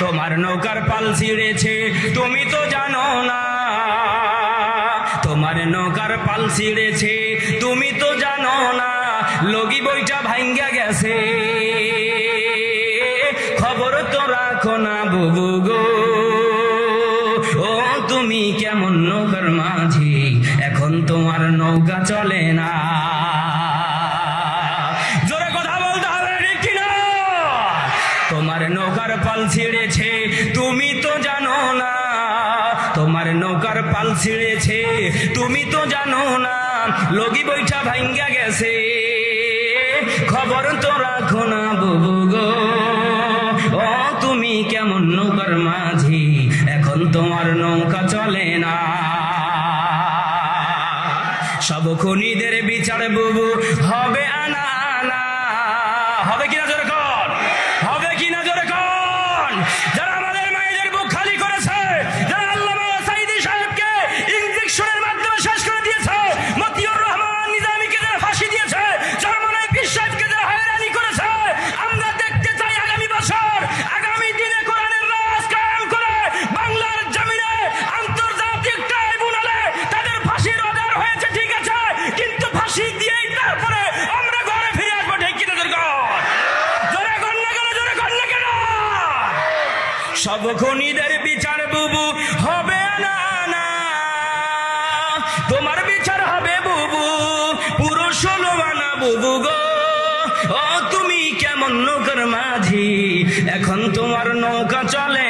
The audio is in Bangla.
তোমার নৌকার পাল ছিঁড়েছে, তুমি তো জানো না। তোমার নৌকার পাল ছিঁড়েছে, তুমি তো জানো না। লগি বইটা ভাঙ্গা গেছে। খবর তো রাখো না বুবু গো। ও, তুমি কেমন নৌকার মাঝি? এখন তোমার নৌকা চলে না। তোমার নৌকার পাল ছিঁড়েছে, তুমি তো জানো না। তোমার নৌকার পাল ছিঁড়েছে, তুমি তো জানো না। লগি বৈঠা ভাঙ্গা গেছে, খবর তো রাখো না বুবু গো। ও, তুমি কেমন নৌকার মাঝি, এখন তোমার নৌকা চলে না। সব খুনিদের বিচার বুবু, হবে আনা সব খনিদের বিচার বুবু হবে না না। তোমার বিচার হবে বুবু পুরো ষোলো আনা বুবু গো। ও, তুমি কেমন নৌকার মাঝি? এখন তোমার নৌকা চলে